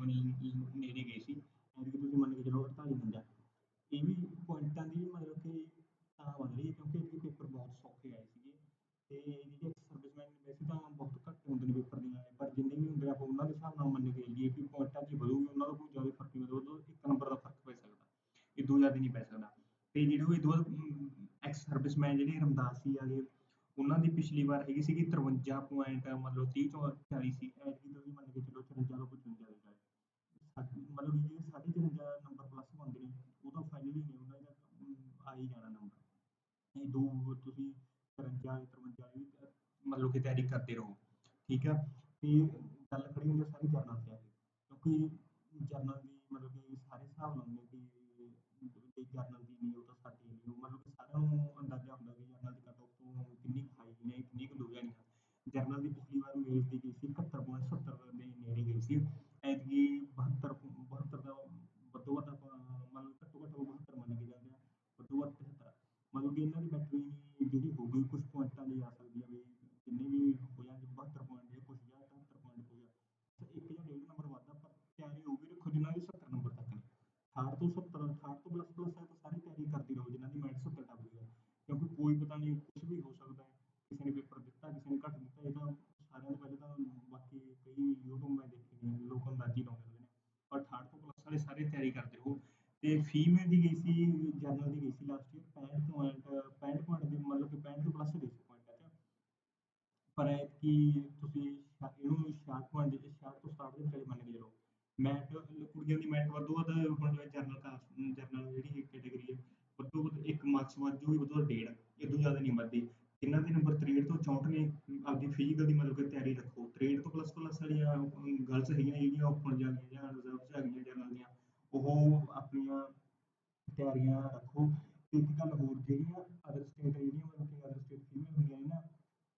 ਨੇੜੇ ਗਈ ਸੀ। ਐਤਕੀ ਤੁਸੀਂ ਮੰਨ ਕੇ ਚਲੋ 48 50 ਇਹ ਵੀ ਪੁਆਇੰਟਾਂ ਦੀ ਮਤਲਬ ਕਿ ਤਾਂ ਬਣ ਰਹੀ ਹੈ ਕਿਉਂਕਿ ਇਹਦੇ ਪੇਪਰ ਬਹੁਤ ਸੌਖੇ ਆਏ ਸੀਗੇ ਤੇ ਜਿਹੜੇ ਸਰਵਿਸਮੈਨ ਵੈਸੇ ਤਾਂ ਬਹੁਤ ਘੱਟ ਹੁੰਦੇ ਨੇ ਪੇਪਰ ਦੇ ਪਰ ਜਿੰਨੇ ਵੀ ਹੁੰਦੇ ਆਪਾਂ ਉਹਨਾਂ ਦੇ ਹਿਸਾਬ ਨਾਲ ਮੰਨ ਕੇ ਚੱਲੀਏ ਕਿ ਪੁਆਇੰਟਾਂ 'ਚ ਵਧੂਗੀ, ਉਹਨਾਂ ਦਾ ਕੋਈ ਜ਼ਿਆਦਾ ਫ਼ਰਕ ਨਹੀਂ ਵਧੂ ਇੱਕ ਨੰਬਰ ਦਾ ਫ਼ਰਕ ਪੈ ਸਕਦਾ, ਇਹ ਦੋ ਜ਼ਿਆਦਾ ਨਹੀਂ ਪੈ ਸਕਦਾ। ਤੇ ਜਿਹੜੇ ਉਹ ਇਹ ਤੋਂ ਬਾਅਦ ਐਕਸ ਸਰਵਿਸਮੈਨ ਜਿਹੜੇ ਰਮਦਾਸੀ ਆ ਉਹਨਾਂ ਦੀ ਪਿਛਲੀ ਵਾਰ ਹੈਗੀ ਸੀਗੀ 53 ਪੁਆਇੰਟ ਮਤਲਬ 30 ਤੋਂ 40 ਸੀ, ਐਤਕੀ ਤੁਸੀਂ ਮੰਨ ਕੇ ਚਲੋ 54 ਤੋਂ 55 ਦੇ ਮਤਲਬ ਜਿਹੜੇ ਸਾਢੇ 53 ਨੰਬਰ ਤਾਂ ਫਾਈਨਲੀ ਨੇ ਉਹਨਾਂ ਦਾ ਆ ਹੀ ਜਾਣਾ ਨੰਬਰ ਇਹ ਦੋ ਤੁਸੀਂ 53 53 ਵੀ ਮਤਲਬ ਕਿ ਤਿਆਰੀ ਕਰਦੇ ਰਹੋ, ਠੀਕ ਆ? ਤੇ ਗੱਲ ਖੜੀ ਹੁੰਦੀ ਸਾਰੀ ਜਰਨਲ ਤੇ ਕਿਉਂਕਿ ਜਰਨਲ ਦੀ ਮਤਲਬ ਕਿ ਸਾਰੇ ਹਿਸਾਬ ਲਾਉਂਦੇ ਕਿ ਜੇ ਜਰਨਲ ਦੀ ਨਹੀਂ, ਉਹ ਤਾਂ ਸਾਡੀ ਨਹੀਂ। ਮਤਲਬ ਕਿ ਸਾਰਿਆਂ ਨੂੰ ਅੰਦਾਜ਼ਾ ਹੁੰਦਾ ਕਿ ਜਰਨਲ ਦੀ ਕੱਟ ਤੋਂ ਕਿੰਨੀ ਹਾਈ ਨੇ, ਕਿੰਨੀ ਕੁ ਲੋ ਜਾਣੀ ਜਰਨਲ ਦੀ ਪਿਛਲੀ ਵਾਰ ਮੇਲ ਦੀ ਗਈ ਸੀ 71.70 ਦੇ ਨੇੜੇ ਗਈ ਸੀ ਐਤਕੀ 72 72 ਦਾ ਵੱਧੋ ਵੱਧ ਆਪਾਂ ਮੰਨ ਲਓ ਘੱਟੋ ਘੱਟ 72 ਮੰਨ ਕੇ ਚੱਲਦੇ ਆ ਵੱਧੋ ਵੱਧ 73 ਮਤਲਬ ਕਿ ਇਹਨਾਂ ਦੀ ਬੈਟਰੀ ਜਿਹੜੀ ਹੋਊਗੀ ਕੁਝ ਪੁਆਇੰਟਾਂ ਲਈ ਆ ਸਕਦੀ ਹੈ ਵੀ ਜਿੰਨੇ ਵੀ ਹੋ ਜਾਣਗੇ 72 ਪੁਆਇੰਟ ਜਾਂ ਕੁਝ ਜਾਂ 73 ਪੁਆਇੰਟ ਹੋ ਗਿਆ ਇੱਕ ਜਾਂ ਡੇਢ ਨੰਬਰ ਵੱਧਦਾ ਪਰ ਤਿਆਰੀ ਉਹ ਵੀ ਰੱਖੋ ਜਿਨ੍ਹਾਂ ਦੀ 70 ਨੰਬਰ ਤੱਕ ਨੇ 68 ਤੋਂ 70 68 ਤੋਂ ਪਲੱਸ ਪਲੱਸ ਹੈ ਤਾਂ ਸਾਰੀ ਤਿਆਰੀ ਕਰਦੀ ਰਹੋ ਜਿਨ੍ਹਾਂ ਦੀ ਮੈਟ 70 ਟੱਪ ਗਈ ਹੈ ਕਿਉਂਕਿ ਕੋਈ ਪਤਾ ਨਹੀਂ ਕੁਝ ਵੀ ਹੋ ਸਕਦਾ ਹੈ। ਕਿਸੇ ਨੇ ਪੇਪਰ ਦਿੱਤਾ, ਕਿਸੇ ਨੇ ਘੱਟ ਦਿੱਤਾ, ਇਹ ਤਾਂ ਸਾਰਿਆਂ ਤੋਂ ਪਹਿਲੇ ਤਾਂ ਬਾਕੀ ਕਈ ਯੂਟਿਊਬ ਮੈਂ ਦੇਖੇ ਨੇ, ਲੋਕ ਅੰਦਾਜ਼ੀ ਲਾਉਂਦੇ ਰਹਿੰਦੇ ਨੇ। ਪਰ 68 ਤੋਂ ਪਲੱਸ ਵਾਲੇ ਸਾਰੇ ਤਿਆਰੀ ਕਰਦੇ ਰਹੋ। ਤੇ ਫੀਮੇਲ ਦੀ ਗਈ ਸੀ ਜਰਨਲ ਦੀ ਗਈ ਸੀ ਲਾਸਟ ਈਅਰ 65 ਪੁਆਇੰਟ 65 ਪੁਆਇੰਟ ਦੇ ਮਤਲਬ ਕਿ 65 ਤੋਂ ਪਲੱਸ ਗਈ ਸੀ ਪੁਆਇੰਟਾਂ 'ਚ ਪਰ ਐਤਕੀ ਤੁਸੀਂ ਛ ਇਹਨੂੰ 66 ਪੁਆਇੰਟ 66 ਤੋਂ 67 ਦੇ ਵਿਚਾਲੇ ਮੰਨ ਕੇ ਚੱਲੋ ਮੈਥ ਕੁੜੀਆਂ ਦੀ ਮੈਥ ਵੱਧੋ ਵੱਧ ਹੁਣ ਜਿਵੇਂ ਜਨਰਲ ਕਾਸਟ ਜਨਰਲ ਜਿਹੜੀ ਕੈਟਾਗਰੀ ਹੈ ਵੱਧੋ ਵੱਧ ਇੱਕ ਮਾਰਕਸ ਵੱਧ ਜੂਗੀ ਵੱਧੋ ਵੱਧ ਡੇਢ ਇਹ ਤੋਂ ਜ਼ਿਆਦਾ ਨਹੀਂ ਵੱਧਦੀ ਜਿਨ੍ਹਾਂ ਦੇ ਨੰਬਰ 63 ਤੋਂ 64 ਨੇ ਆਪਦੀ ਫਿਜ਼ੀਕਲ ਦੀ ਮਤਲਬ ਕਿ ਤਿਆਰੀ ਰੱਖੋ। 63 ਤੋਂ ਪਲੱਸ ਪਲੱਸ ਵਾਲੀਆਂ ਗਰਲਸ ਹੈਗੀਆਂ ਜਿਹੜੀਆਂ ਓਪਨ ਜਾ ਗਈਆਂ ਜਾਂ ਰਿਜ਼ਰਵ 'ਚ ਗਈਆਂ ਜਨਰਲ ਦੀਆਂ, ਉਹ ਆਪਣੀਆਂ ਤਿਆਰੀਆਂ ਰੱਖੋ। ਤੇ ਇੱਕ ਗੱਲ ਹੋਰ, ਜਿਹੜੀਆਂ ਅਦਰ ਸਟੇਟ ਜਿਹੜੀਆਂ ਮਤਲਬ ਕਿ ਅਦਰ ਸਟੇਟ ਫੀਮੇਲ ਹੁੰਦੀਆਂ ਨੇ ਨਾ,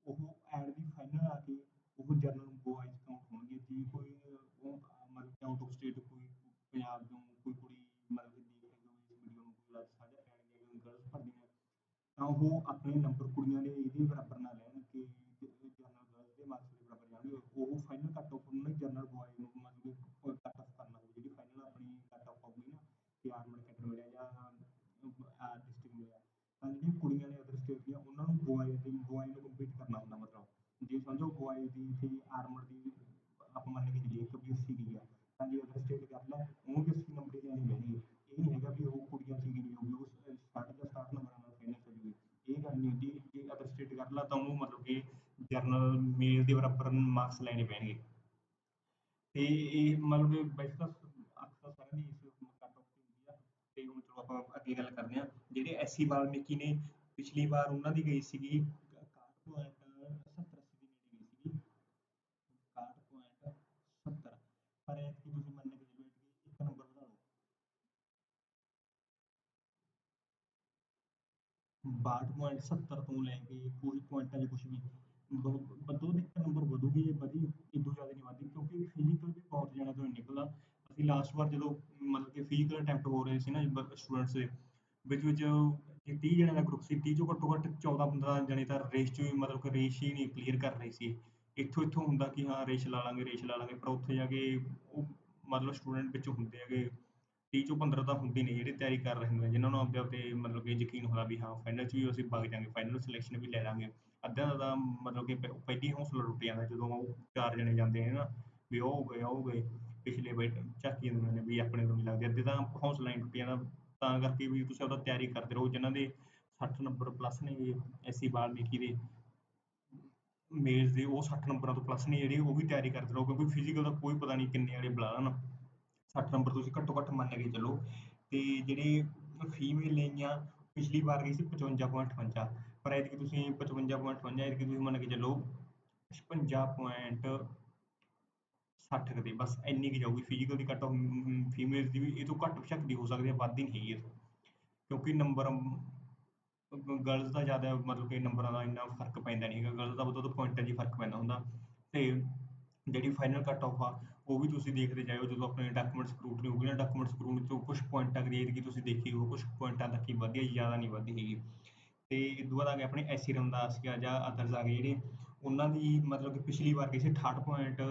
ਉਹ ਐਟ ਦੀ ਫਾਈਨਲ ਆ ਕੇ ਉਹ ਜਨਰਲ ਬੋਇਜ਼ ਕਾਊਂਟ ਹੋਣਗੇ ਜੇ ਕੋਈ ਉਹ ਮਤਲਬ ਕਿ ਆਊਟ ਆਫ ਸਟੇਟ ਕੋਈ ਪੰਜਾਬ ਤੋਂ ਕੋਈ ਕੁੜੀ ਮਤਲਬ ਕਿ ਦੇਖ ਇਸ ਵੀਡੀਓ ਨੂੰ ਕੋਈ ਅੱਜ ਸਾਂਝਾ ਕਰਨਗੇ ਗਰਲਸ ਭਰਦੀਆਂ, ਤਾਂ ਉਹ ਆਪਣੇ ਨੰਬਰ ਕੁੜੀਆਂ ਦੇ ਇਹਦੇ ਬਰਾਬਰ ਨਾ ਲੈਣ ਕਿ ਜਨਰਲ ਗਰਲਸ ਦੇ ਮਾਰਕਸ ਦੇ ਬਰਾਬਰ ਜਾਣਗੇ ਉਹ ਫਾਈਨਲ ਕੱਟ ਆਫ ਉਹਨਾਂ ਨੇ ਜਨਰਲ ਬੋਏ ਨੂੰ ਮਤਲਬ ਕਿ ਕੱਟ ਆਫ ਕਰਨਾ ਹੋਵੇ, ਜਿਹੜੀ ਫਾਈਨਲ ਆਪਣੀ ਕੱਟ ਆਫ ਹੋਊਗੀ ਨਾ, ਕਿ ਆਰਮਡ ਕੈਡਰ ਮਿਲਿਆ ਜਾਂ ਡਿਸਟ੍ਰਿਕਟ ਮਿਲਿਆ। ਤਾਂ ਜਿਹੜੀਆਂ ਕੁੜੀਆਂ ਨੇ ਅਦਰ ਸਟੇਟ ਦੀਆਂ, ਉਹਨਾਂ ਨੂੰ ਬੋਏ ਦੀ ਬੋਏ ਨੂੰ ਕੰਪੀਟ ਕਰਨਾ ਹੁੰਦਾ ਮਤਲਬ ਜੇ ਸਮਝੋ ਬੋਏ ਦੀ ਤੇ ਆਰਮਡ ਦੀ ਆਪਾਂ ਮੰਨ ਕੇ ਚੱਲੀਏ ਇੱਕ ਵੀ ਅੱਸੀ ਗਈ ਆ ਤਾਂ ਜੇ ਅਦਰ ਸਟੇਟ ਕਰ ਲੈ ਉਹਨੂੰ ਵੀ ਅੱਸੀ ਨੰਬਰ ਹੀ ਲੈਣੇ ਪੈਣਗੇ ਇਹ ਨਹੀਂ ਹੈਗਾ ਵੀ ਉਹ ਕੁੜੀਆਂ ਸੀਗੀ ਨਹੀਂ ਹੋਊਗੀ ਉਹ ਸੱਠ ਜਾਂ ਸਤਾਹਠ ਨੰਬਰਾਂ ਨਾਲ ਫਾਈਨਲ ਚੱਲੂਗੀ ਇਹ ਗੱਲ ਨਹੀਂ ਹੁੰਦੀ ਜੇ ਅਦਰ ਸਟੇਟ ਕਰ ਲਾ ਤਾਂ ਉਹਨੂੰ ਮਤਲਬ ਕਿ ਜਰਨਲ ਮੇਲ ਦੇ ਬਰਾਬਰ ਮਾਰਕਸ ਲੈਣੇ ਪੈਣਗੇ। ਤੇ ਇਹ ਮਤਲਬ ਕਿ ਵੈਸੇ ਅਕਸਰ ਸਾਰਿਆਂ ਦੀ ਇਸ ਕੱਟ ਆਫ ਹੁੰਦੀ ਆ ਤੇ ਹੁਣ ਚਲੋ ਆਪਾਂ ਅੱਗੇ ਗੱਲ ਕਰਦੇ ਹਾਂ। ਜਿਹੜੇ ਐਸੀ ਵਾਲਮੀਕੀ ਨੇ ਪਿਛਲੀ ਵਾਰ ਉਹਨਾਂ ਦੀ ਗਈ ਸੀਗੀ 61 ਪੁਆਇੰਟ 70 ਦੇ ਨੇੜੇ ਗਈ ਸੀਗੀ। 61 ਪੁਆਇੰਟ 70 ਪਰ ਐਤਕੀ ਤੁਸੀਂ ਮੰਨ ਕੇ ਚੱਲੋ ਐਤਕੀ ਇੱਕ ਨੰਬਰ ਵਧਾ ਲਓ। 62.70 ਤੋਂ ਲੈ ਕੇ ਕੋਈ ਪੁਆਇੰਟਾਂ 'ਚ ਕੁਛ ਵੀ। ਵੱਧੋ ਦੀ ਨੰਬਰ ਵਧੂਗੀ ਜੇ ਵਧੀ, ਇਦੋਂ ਜ਼ਿਆਦਾ ਨਹੀਂ ਵਧਦੀ, ਕਿਉਂਕਿ ਫਿਜ਼ੀਕਲ ਵੀ ਬਹੁਤ ਜਣਿਆਂ ਤੋਂ ਨਿਕਲਦਾ। ਅਸੀਂ ਲਾਸਟ ਵਾਰ ਜਦੋਂ ਮਤਲਬ ਕਿ ਫਿਜ਼ੀਕਲ ਅਟੈਂਪਟ ਹੋ ਰਹੇ ਸੀ ਨਾ ਸਟੂਡੈਂਟਸ ਦੇ, ਵਿੱਚ ਵਿੱਚ 30 ਜਣਿਆਂ ਦਾ ਗਰੁੱਪ ਸੀ 30 ਚੋਂ ਘੱਟੋ ਘੱਟ 14 15 ਜਣੇ ਤਾਂ ਰੇਸ 'ਚ ਮਤਲਬ ਕਿ ਰੇਸ ਹੀ ਨਹੀਂ ਕਲੀਅਰ ਕਰ ਰਹੇ ਸੀ। ਇੱਥੋਂ ਇੱਥੋਂ ਹੁੰਦਾ ਕਿ ਹਾਂ ਰੇਸ ਲਾ ਲਾਂਗੇ ਰੇਸ ਲਾ ਲਾਂਗੇ, ਪਰ ਉੱਥੇ ਜਾ ਕੇ ਉਹ ਮਤਲਬ ਸਟੂਡੈਂਟ ਵਿੱਚ ਹੁੰਦੇ ਹੈਗੇ ਤੀਹ ਚੋਂ 15 ਤਾਂ ਹੁੰਦੇ ਨੇ ਜਿਹੜੇ ਤਿਆਰੀ ਕਰ ਰਹੇ ਹੁੰਦੇ ਜਿਨ੍ਹਾਂ ਨੂੰ ਆਪਦੇ ਆਪ 'ਤੇ ਮਤਲਬ ਕਿ ਯਕੀਨ ਹੁੰਦਾ ਵੀ ਹਾਂ ਫਾਈਨਲ 'ਚ ਵੀ ਅਸੀਂ ਵਗ ਜਾਂਗੇ ਫਾਈਨਲ ਸਿਲੈਕਸ਼ਨ ਵੀ ਲੈ ਲਾਂਗੇ। ਅੱਧਿਆਂ ਦਾ ਤਾਂ ਮਤਲਬ ਕਿ ਪ, ਪਹਿਲੀ ਹੌਸਲਾ ਟੁੱਟ ਜਾਂਦਾ ਜਦੋਂ ਉਹ ਚਾਰ ਜਣੇ ਜਾਂਦੇ ਨੇ ਨਾ, ਵੀ ਉਹ ਹੋ ਗਏ, ਉਹ ਹੋ ਗਏ, ਪਿਛਲੇ ਬਈ ਝਾਕੀ ਜਾਂਦੇ ਨੇ ਵੀ ਆਪਣੇ ਤੋਂ ਨਹੀਂ ਲੱਗਦੇ, ਅੱਧੇ ਤਾਂ ਹੌਸਲਾ ਹੀ ਟੁੱਟ ਜਾਂਦਾ, ਤਾਂ ਕਰਕੇ ਵੀ ਤੁਸੀਂ ਆਪਦਾ ਤਿਆਰੀ ਕਰਦੇ ਰਹੋ, ਜਿਨ੍ਹਾਂ ਦੇ 60 ਨੰਬਰ ਪਲੱਸ ਨੇ ਐਸੀ ਵਾਲਮੀਕੀ ਦੇ ਮੇਲਸ ਦੇ ਉਹ 60 ਨੰਬਰਾਂ ਤੋਂ ਪਲੱਸ ਨੇ ਜਿਹੜੇ, ਉਹ ਵੀ ਤਿਆਰੀ ਕਰਦੇ ਰਹੋ, ਕਿਉਂਕਿ ਫਿਜ਼ੀਕਲ ਦਾ ਕੋਈ ਪਤਾ ਨਹੀਂ ਕਿੰਨੇ ਵਾਲੇ ਬੁਲਾ ਲੈਣ। 60 ਨੰਬਰ ਤੁਸੀਂ ਘੱਟੋ ਘੱਟ ਮੰਨ ਕੇ ਚੱਲੋ ਤੇ ਜਿਹੜੇ ਫੀਮੇਲ ਨੇਗੀਆਂ ਪਿਛਲੀ ਵਾਰ ਗਈ ਸੀ 55.58 ਪਰ ਐਤਕੀ ਤੁਸੀਂ 55.58 ਐਤਕੀ ਤੁਸੀਂ ਮੰਨ ਕੇ ਚੱਲੋ 56 60 ਬਸ ਇੰਨੀ ਕੁ ਜਾਊਗੀ ਫਿਜ਼ੀਕਲ ਦੀ ਕੱਟ ਫੀਮੇਲ ਦੀ ਵੀ, ਇਹ ਤੋਂ ਘੱਟ ਬੇਸ਼ੱਕ ਹੋ ਸਕਦੀ ਹੈ, ਵੱਧ ਹੀ ਨਹੀਂ ਹੈਗੀ ਇਹ ਤੋਂ। ਕਿਉਂਕਿ ਨੰਬਰ ਗਰਲਸ ਦਾ ਜ਼ਿਆਦਾ ਮਤਲਬ ਕਿ ਨੰਬਰਾਂ ਦਾ ਇੰਨਾ ਫ਼ਰਕ ਪੈਂਦਾ ਨਹੀਂ ਹੈਗਾ ਗਰਲਸ ਦਾ ਵੱਧ ਤੋਂ ਪੁਆਇੰਟਾਂ 'ਚ ਫ਼ਰਕ ਪੈਂਦਾ ਹੁੰਦਾ। ਤੇ ਜਿਹੜੀ ਫਾਈਨਲ ਕੱਟ ਆਫ ਆ ਉਹ ਵੀ ਤੁਸੀਂ ਦੇਖਦੇ ਜਾਇਓ, ਜਦੋਂ ਆਪਣੇ ਡਾਕੂਮੈਂਟ ਸਕਰੂਟਨੀ ਹੋਊਗੀ ਨਾ ਡਾਕੂਮੈਂਟ ਸਕਰੂਟਨੀ ਤੋਂ ਕੁਛ ਪੁਆਇੰਟਾਂ ਗ੍ਰੇਡ ਕੀ ਤੁਸੀਂ ਦੇਖੀ ਹੋ ਕੁਛ ਪੁਆਇੰਟਾਂ ਤੱਕ ਹੀ ਵਧੀ ਜ਼ਿਆਦਾ ਨਹੀਂ ਵਧੀ ਹੈਗੀ। ਤੇ ਇਹ ਆ ਗਏ ਆਪਣੇ ਐਸੀ ਰਮਦਾਸ ਗਿਆ ਜਾਂ ਅਦਰਸ ਆ ਗਏ ਜਿਹੜੇ, ਉਹਨਾਂ ਦੀ ਮਤਲਬ ਕਿ ਪਿਛਲੀ ਵਾਰ ਗਈ ਸੀ 68 ਪੁਆਇੰਟ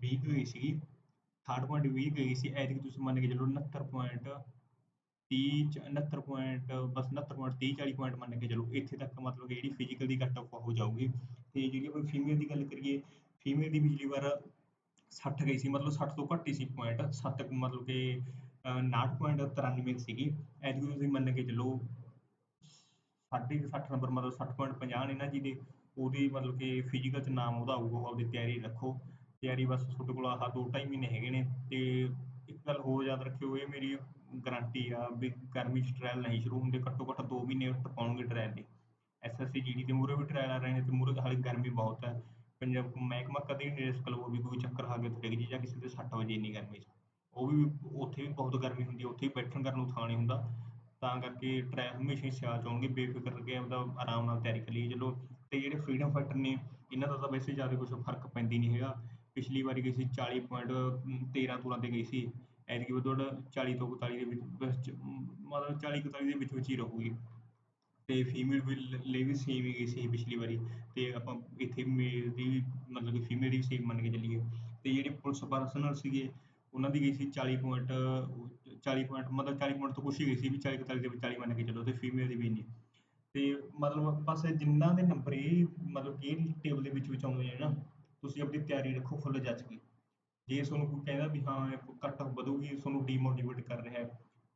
20 ਗਈ ਸੀਗੀ। 68 ਪੁਆਇੰਟ 20 ਗਈ ਸੀ, ਐਤਕੀ ਤੁਸੀਂ ਮੰਨ ਕੇ ਚੱਲੋ 69 ਪੁਆਇੰਟ 30 ਚ 69 ਪੁਆਇੰਟ ਬਸ 69 ਪੁਆਇੰਟ 30 40 ਪੁਆਇੰਟ ਮੰਨ ਕੇ ਚੱਲੋ, ਇੱਥੇ ਤੱਕ ਮਤਲਬ ਕਿ ਜਿਹੜੀ ਫਿਜ਼ੀਕਲ ਦੀ ਕੱਟ ਆਫ ਹੋ ਜਾਊਗੀ। ਤੇ ਜਿਹੜੀ ਆਪਾਂ ਫੀਮੇਲ ਦੀ ਗੱਲ ਕਰੀਏ ਫੀਮੇਲ ਦੀ ਪਿਛਲੀ ਵਾਰ 60 ਗਈ ਸੀ, ਮਤਲਬ 60 ਤੋਂ ਘੱਟ ਹੀ ਸੀ ਪੁਆਇੰਟ 7 ਮਤਲਬ ਕਿ 59 ਪੁਆਇੰਟ 93 ਸੀਗੀ। ਐਤਕੀ ਤੁਸੀਂ ਮੰਨ ਕੇ ਚੱਲੋ, ਸਾਢੇ ਕੁ 60 ਨੰਬਰ ਮਤਲਬ 60.50 ਨੇ ਨਾ ਜੀ ਦੇ ਉਹਦੀ ਮਤਲਬ ਕਿ ਫਿਜ਼ੀਕਲ 'ਚ ਨਾਮ ਉਹਦਾ ਆਊਗਾ ਉਹਦੀ ਤਿਆਰੀ ਰੱਖੋ। ਤਿਆਰੀ ਬਸ ਤੁਹਾਡੇ ਕੋਲ ਆਹ ਦੋ ਢਾਈ ਮਹੀਨੇ ਹੈਗੇ ਨੇ ਤੇ ਇੱਕ ਗੱਲ ਹੋਰ ਯਾਦ ਰੱਖਿਓ, ਇਹ ਮੇਰੀ ਗਾਰੰਟੀ ਆ ਵੀ ਗਰਮੀ 'ਚ ਟਰਾਇਲ ਨਹੀਂ ਸ਼ੁਰੂ ਹੁੰਦੇ, ਘੱਟੋ ਘੱਟ ਦੋ ਮਹੀਨੇ ਟਪਾਉਣਗੇ ਟਰਾਇਲ ਦੇ S S C G D ਦੇ ਮੂਹਰੇ ਵੀ ਟਰਾਇਲ ਆ ਰਹੇ ਨੇ ਤੇ ਮੂਹਰੇ ਹਾਲੇ ਗਰਮੀ ਬਹੁਤ ਹੈ ਪੰਜਾਬ ਮਹਿਕਮਾ ਕਦੇ ਨਹੀਂ ਰਿਸਕ ਲਵੋ ਵੀ ਕੋਈ ਚੱਕਰ ਖਾ ਕੇ ਉੱਥੇ ਡਿੱਗ ਜੀ ਜਾਂ ਕਿਸੇ ਦੇ ਸੱਟ ਵਜੇ ਇੰਨੀ ਗਰਮੀ 'ਚ। ਉਹ ਵੀ ਉੱਥੇ ਵੀ ਬਹੁਤ ਗਰਮੀ ਹੁੰਦੀ ਹੈ ਉੱਥੇ ਵੀ ਬੈਠਣ ਕਰਨ ਨੂੰ ਥਾਂ ਨਹੀਂ ਹੁੰਦਾ। ਤਾਂ ਕਰਕੇ ਟਰੈਕ ਹਮੇਸ਼ਾ ਹੀ ਸਿਆਲ 'ਚ ਆਉਣਗੇ, ਬੇਫਿਕਰ ਕੇ ਆਪਦਾ ਆਰਾਮ ਨਾਲ ਤਿਆਰੀ ਕਰੀ ਚਲੋ ਅਤੇ ਜਿਹੜੇ ਫਰੀਡਮ ਫਾਈਟਰ ਨੇ, ਇਹਨਾਂ ਦਾ ਤਾਂ ਵੈਸੇ ਜ਼ਿਆਦਾ ਕੁਛ ਫ਼ਰਕ ਪੈਂਦੀ ਨਹੀਂ ਹੈਗਾ। ਪਿਛਲੀ ਵਾਰੀ ਗਈ ਸੀ 40 ਪੁਆਇੰਟ 13 ਤੂਰਾਂ ਤੇ ਗਈ ਸੀ। ਐਤਕੀ ਉਹ ਤੁਹਾਡਾ 40 ਤੋਂ 41 ਦੇ ਵਿੱਚ ਮਤਲਬ 40 41 ਦੇ ਵਿੱਚ ਵਿੱਚ ਹੀ ਰਹੂਗੀ। ਅਤੇ ਫੀਮੇਲ ਵੀ ਲਈ ਵੀ ਸੇਮ ਹੀ ਗਈ ਸੀ ਪਿਛਲੀ ਵਾਰੀ ਤੇ ਆਪਾਂ ਇੱਥੇ ਮੇਲ ਦੀ ਮਤਲਬ ਕਿ ਫੀਮੇਲ ਦੀ ਸੇਮ ਮੰਨ ਕੇ ਚੱਲੀਏ ਤੇ ਜਿਹੜੇ ਪੁਲਿਸ ਪਰਸਨਲ ਸੀਗੇ ਉਹਨਾਂ ਦੀ ਗਈ ਸੀ 40 ਪੁਆਇੰਟ 40 ਪੁਆਇੰਟ ਮਤਲਬ 40 ਪੁਆਇੰਟ ਤੋਂ ਕੁਛ ਹੀ ਗਈ ਸੀ ਵੀ 40 41 ਦੇ ਵਿੱਚ 40 ਮੰਨ ਕੇ ਚੱਲੋ ਤੇ ਫੀਮੇਲ ਦੀ ਵੀ ਇੰਨੀ ਤੇ ਮਤਲਬ ਬਸ ਜਿਨ੍ਹਾਂ ਦੇ ਨੰਬਰ ਇਹ ਮਤਲਬ ਕਿ ਟੇਬਲ ਦੇ ਵਿੱਚ ਵਿੱਚ ਆਉਂਦੇ ਨੇ ਨਾ, ਤੁਸੀਂ ਆਪਣੀ ਤਿਆਰੀ ਰੱਖੋ ਫੁੱਲ ਜੱਜ ਕੇ ਜੇ ਤੁਹਾਨੂੰ ਕੋਈ ਕਹਿੰਦਾ ਵੀ ਹਾਂ ਘੱਟ ਵਧੂਗੀ, ਤੁਹਾਨੂੰ ਡੀਮੋਟੀਵੇਟ ਕਰ ਰਿਹਾ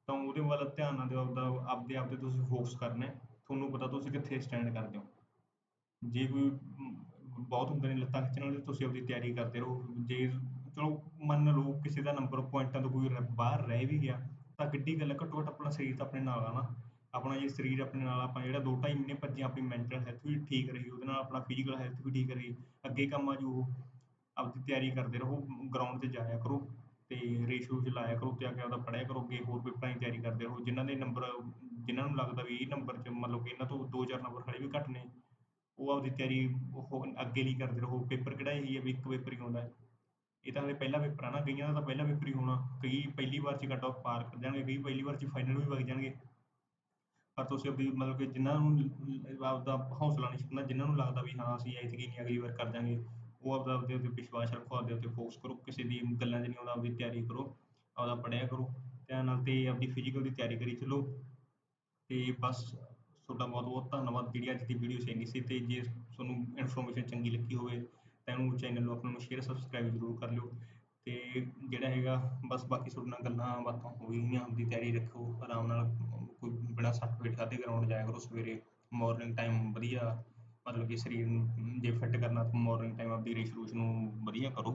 ਤਾਂ ਉਹਦੇ ਵੱਲ ਧਿਆਨ ਨਾ ਦਿਓ ਆਪਦਾ, ਆਪਦੇ ਆਪ ਤੇ ਤੁਸੀਂ ਫੋਕਸ ਕਰਨਾ ਤੁਹਾਨੂੰ ਪਤਾ ਤੁਸੀਂ ਕਿੱਥੇ ਸਟੈਂਡ ਕਰਦੇ ਹੋ। ਜੇ ਕੋਈ ਬਹੁਤ ਹੁੰਦੇ ਨੇ ਲੱਤਾਂ ਖਿੱਚਣ ਵਾਲੇ, ਤੁਸੀਂ ਆਪਣੀ ਤਿਆਰੀ ਕਰਦੇ ਰਹੋ। ਜੇ, ਚਲੋ, ਮੰਨ ਲਓ ਕਿਸੇ ਦਾ ਨੰਬਰ ਪੁਆਇੰਟਾਂ ਤੋਂ ਕੋਈ ਬਾਹਰ ਰਹਿ ਵੀ ਗਿਆ, ਤਾਂ ਕਿੱਡੀ ਗੱਲ ਘੱਟੋ ਘੱਟ ਆਪਣਾ ਸਰੀਰ ਤਾਂ ਆਪਣੇ ਨਾਲ ਆ ਨਾ। ਆਪਣਾ ਜੇ ਸਰੀਰ ਆਪਣੇ ਨਾਲ ਆਪਾਂ ਜਿਹੜਾ ਦੋ ਢਾਈ ਮਹੀਨੇ ਭੱਜੇ ਆਪਣੀ ਮੈਂਟਲ ਹੈਲਥ ਵੀ ਠੀਕ ਰਹੀ, ਉਹਦੇ ਨਾਲ ਆਪਣਾ ਫਿਜ਼ੀਕਲ ਹੈਲਥ ਵੀ ਠੀਕ ਰਹੀ, ਅੱਗੇ ਕੰਮ ਆ ਜੂ ਆਪਦੀ ਤਿਆਰੀ ਕਰਦੇ ਰਹੋ ਗਰਾਊਂਡ 'ਤੇ ਜਾਇਆ ਕਰੋ। ਤੇ ਰੇਸ ਰੂਸ ਲਾਇਆ ਕਰੋ ਤੇ ਆ ਕੇ ਆਪਦਾ ਪੜ੍ਹਿਆ ਕਰੋ ਅੱਗੇ ਹੋਰ ਪੇਪਰਾਂ ਦੀ ਤਿਆਰੀ ਕਰਦੇ ਰਹੋ, ਜਿਨ੍ਹਾਂ ਦੇ ਨੰਬਰ ਜਿਨ੍ਹਾਂ ਨੂੰ ਲੱਗਦਾ ਵੀ ਇਹ ਨੰਬਰ 'ਚ ਮਤਲਬ ਕਿ ਇਹਨਾਂ ਤੋਂ ਦੋ ਚਾਰ ਨੰਬਰ ਹਲੇ ਵੀ ਘੱਟ ਨੇ, ਉਹ ਆਪਦੀ ਤਿਆਰੀ ਉਹ ਅੱਗੇ ਲਈ ਕਰਦੇ ਰਹੋ। ਪੇਪਰ ਕਿਹੜਾ ਇਹੀ ਹੈ ਵੀ ਇੱਕ ਪੇਪਰ ਹੀ ਆਉਂਦਾ ਹੈ। ਇਹ ਤਾਂ ਹਲੇ ਪਹਿਲਾ ਪੇਪਰ ਆ ਨਾ, ਕਈਆਂ ਦਾ ਤਾਂ ਪਹਿਲਾ ਪੇਪਰ ਹੀ ਹੋਣਾ, ਕਈ ਪਹਿਲੀ ਵਾਰ 'ਚ ਕੱਟ ਆਫ ਪਾਰ ਕਰ ਜਾਣਗੇ, ਕਈ ਪਹਿਲੀ ਵਾਰ 'ਚ ਫਾਈਨਲ ਵੀ ਵਗ ਜਾਣਗੇ। ਪਰ ਤੁਸੀਂ ਆਪਣੀ ਮਤਲਬ ਕਿ ਜਿਨ੍ਹਾਂ ਨੂੰ, ਆਪਦਾ ਹੌਸਲਾ ਨਹੀਂ ਛੱਡਣਾ, ਜਿਨ੍ਹਾਂ ਨੂੰ ਲੱਗਦਾ ਵੀ ਹਾਂ, ਅਸੀਂ ਐਤਕੀ ਨਹੀਂ ਅਗਲੀ ਵਾਰ ਕਰ ਦਾਂਗੇ ਉਹ ਆਪਦਾ ਆਪਦੇ ਉੱਤੇ ਵਿਸ਼ਵਾਸ ਰੱਖੋ, ਆਪਦੇ ਉੱਤੇ ਫੋਕਸ ਕਰੋ, ਕਿਸੇ ਦੀ ਗੱਲਾਂ 'ਚ ਨਹੀਂ ਆਉਂਦਾ, ਆਪਦੀ ਤਿਆਰੀ ਕਰੋ, ਆਪਦਾ ਪੜ੍ਹਿਆ ਕਰੋ, ਧਿਆਨ ਨਾਲ ਤੇ ਆਪਦੀ ਫਿਜ਼ੀਕਲ ਦੀ ਤਿਆਰੀ ਕਰੀ ਚੱਲੋ। ਤੇ ਬਸ ਤੁਹਾਡਾ ਬਹੁਤ ਬਹੁਤ ਧੰਨਵਾਦ, ਜਿਹੜੀ ਅੱਜ ਦੀ ਵੀਡੀਓ ਚੰਗੀ ਸੀ ਤੇ ਜੇ ਤੁਹਾਨੂੰ ਇਨਫੋਰਮੇਸ਼ਨ ਚੰਗੀ ਲੱਗੀ ਹੋਵੇ, ਤਾਂ ਇਹਨੂੰ ਚੈਨਲ ਨੂੰ ਆਪਣੇ ਨੂੰ ਸ਼ੇਅਰ ਸਬਸਕ੍ਰਾਈਬ ਜ਼ਰੂਰ ਕਰ ਲਿਓ। ਤੇ ਜਿਹੜਾ ਹੈਗਾ, ਬਸ ਬਾਕੀ ਤੁਹਾਡੇ ਨਾਲ ਗੱਲਾਂ ਬਾਤਾਂ ਹੋ ਗਈਆਂ, ਆਪਦੀ ਤਿਆਰੀ ਰੱਖੋ, ਆਰਾਮ ਨਾਲ ਕੋਈ ਬਿਨਾਂ ਸੱਟ ਫੇਟ ਖਾਧੇ ਗਰਾਊਂਡ ਜਾਇਆ ਕਰੋ ਸਵੇਰੇ ਮਾਰਨਿੰਗ ਟਾਈਮ ਵਧੀਆ। ਮਤਲਬ ਕਿ ਸਰੀਰ ਨੂੰ ਜੇ ਫਿੱਟ ਕਰਨਾ ਤਾਂ ਮਾਰਨਿੰਗ ਟਾਈਮ ਆਪਦੀ ਰੇਸ ਰੂਸ ਨੂੰ ਵਧੀਆ ਕਰੋ।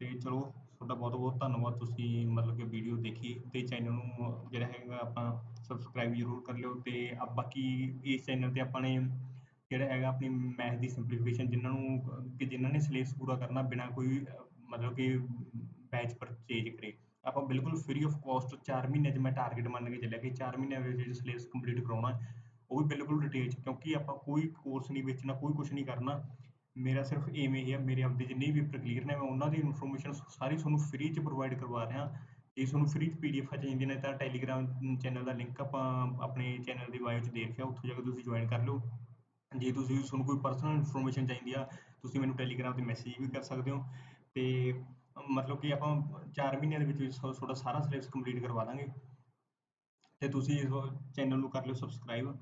ਤੇ ਚਲੋ, ਤੁਹਾਡਾ ਬਹੁਤ ਬਹੁਤ ਧੰਨਵਾਦ। ਤੁਸੀਂ ਮਤਲਬ ਕਿ ਵੀਡੀਓ ਦੇਖੀ ਤੇ ਚੈਨਲ ਨੂੰ ਜਿਹੜਾ ਹੈਗਾ ਆਪਾਂ ਸਬਸਕ੍ਰਾਈਬ ਜ਼ਰੂਰ ਕਰ ਲਿਓ ਤੇ ਬਾਕੀ ਇਸ ਚੈਨਲ ਤੇ ਆਪਾਂ ਨੇ ਜਿਹੜਾ ਹੈਗਾ ਆਪਣੀ ਮੈਥ ਦੀ ਸਿੰਪਲੀਫਿਕੇਸ਼ਨ ਜਿਨ੍ਹਾਂ ਨੂੰ, ਕਿ ਜਿਨ੍ਹਾਂ ਨੇ ਸਿਲੇਬਸ ਪੂਰਾ ਕਰਨਾ ਬਿਨਾਂ ਕੋਈ, ਮਤਲਬ ਕਿ ਬੈਚ ਪਰਚੇਜ ਕਰੇ। ਆਪਾਂ ਬਿਲਕੁਲ ਫ੍ਰੀ ਆਫ ਕਾਸਟ 4 ਮਹੀਨੇ 'ਚ ਮੈਂ ਟਾਰਗੇਟ ਮੰਨ ਕੇ ਚੱਲਿਆ ਕਿ 4 ਮਹੀਨਿਆਂ ਵਿੱਚ ਸਿਲੇਬਸ ਕੰਪਲੀਟ ਕਰਾਉਣਾ। ਉਹ ਵੀ ਬਿਲਕੁਲ ਡਿਟੇਲ 'ਚ, ਕਿਉਂਕਿ ਆਪਾਂ ਕੋਈ ਕੋਰਸ ਨਹੀਂ ਵੇਚਣਾ, ਕੋਈ ਕੁਝ ਨਹੀਂ ਕਰਨਾ। ਮੇਰਾ ਸਿਰਫ ਏਮ ਇਹ ਹੈ ਮੇਰੇ ਆਪਦੇ ਜਿੰਨੇ ਵੀ ਪੇਪਰ ਕਲੀਅਰ ਨੇ, ਮੈਂ ਉਹਨਾਂ ਦੀ ਇਨਫੋਰਮੇਸ਼ਨ ਸਾਰੀ ਤੁਹਾਨੂੰ ਫ੍ਰੀ 'ਚ ਪ੍ਰੋਵਾਈਡ ਕਰਵਾ ਰਿਹਾ। ਜੇ ਤੁਹਾਨੂੰ ਫ੍ਰੀ 'ਚ ਪੀਡੀਐਫ ਚਾਹੀਦੀਆਂ ਨੇ, ਤਾਂ ਟੈਲੀਗ੍ਰਾਮ ਚੈਨਲ ਦਾ ਲਿੰਕ ਆਪਾਂ ਆਪਣੇ ਚੈਨਲ ਦੀ ਬਾਇਓ 'ਚ ਦੇ ਰੱਖਿਆ ਉੱਥੋਂ ਜਾ ਕੇ ਤੁਸੀਂ ਜੁਆਇਨ ਕਰ ਲਓ। ਜੇ ਤੁਸੀਂ ਤੁਹਾਨੂੰ ਕੋਈ ਪਰਸਨਲ ਇਨਫੋਰਮੇਸ਼ਨ ਚਾਹੀਦੀ ਆ, ਤੁਸੀਂ ਮੈਨੂੰ ਟੈਲੀਗ੍ਰਾਮ ਤੇ ਮੈਸੇਜ ਵੀ ਕਰ ਸਕਦੇ ਹੋ। ਤੇ ਮਤਲਬ ਕਿ ਆਪਾਂ 4 ਮਹੀਨਿਆਂ ਦੇ ਵਿੱਚ ਤੁਹਾਡਾ ਸਾਰਾ ਸਿਲੇਬਸ ਕੰਪਲੀਟ ਕਰਵਾ ਦਾਂਗੇ। ਤੇ ਤੁਸੀਂ ਇਸ ਚੈਨਲ ਨੂੰ ਕਰ ਲਿਓ ਸਬਸਕ੍ਰਾਈਬ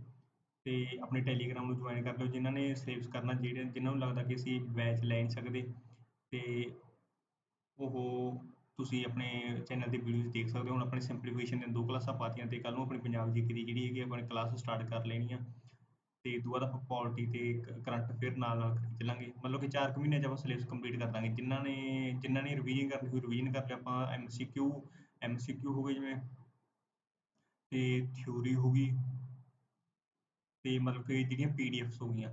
ਤੇ ਆਪਣੇ ਟੈਲੀਗ੍ਰਾਮ ਨੂੰ ਜੁਆਇਨ ਕਰ ਲਿਓ, ਜਿਨ੍ਹਾਂ ਨੇ ਸਿਲੇਬਸ ਕਰਨਾ, ਜਿਹੜੇ, ਜਿਨ੍ਹਾਂ ਨੂੰ ਲੱਗਦਾ ਕਿ ਅਸੀਂ ਬੈਚ ਲੈ ਨਹੀਂ ਸਕਦੇ, ਤੇ ਉਹ ਤੁਸੀਂ ਆਪਣੇ ਚੈਨਲ ਤੇ ਵੀਡੀਓਜ਼ ਦੇਖ ਸਕਦੇ ਹੋ। ਹੁਣ ਆਪਣੇ ਸਿੰਪਲੀਫਿਕੇਸ਼ਨ ਦੀਆਂ ਦੋ ਕਲਾਸਾਂ ਪਾਤੀਆਂ ਤੇ ਕੱਲ੍ਹ ਨੂੰ ਆਪਣੀ ਪੰਜਾਬ ਜੀਕੇ ਦੀ ਜਿਹੜੀ ਹੈਗੀ ਆਪਾਂ ਨੇ ਕਲਾਸ ਸਟਾਰਟ ਕਰ ਲੈਣੀ ਆ। ਤੇ ਇਹ ਬਾਅਦ ਆਪਾਂ ਪੋਲਿਟੀ ਤੇ ਕਰੰਟ ਅਫੇਅਰ ਨਾਲ ਨਾਲ ਕਰੀ ਚੱਲਾਂਗੇ ਮਤਲਬ ਕਿ 4 ਕੁ ਮਹੀਨਿਆਂ 'ਚ ਆਪਾਂ ਸਿਲੇਬਸ ਕੰਪਲੀਟ ਕਰ ਦਾਂਗੇ ਜਿਨ੍ਹਾਂ ਨੇ ਜਿਨ੍ਹਾਂ ਨੇ ਰਿਵੀਜ਼ਨ ਕਰਨੀ ਹੋਈ ਰਿਵੀਜ਼ਨ ਕਰ ਲਿਆ ਆਪਾਂ ਐਮਸੀਕਿਊ ਐਮਸੀਕਿਊ ਹੋ ਗਏ ਜਿਵੇਂ, ਤੇ ਥਿਊਰੀ ਹੋ ਗਈ। ਤੇ ਮਤਲਬ ਕਿ ਜਿਹੜੀਆਂ ਪੀਡੀਐਫਸ ਹੋ ਗਈਆਂ,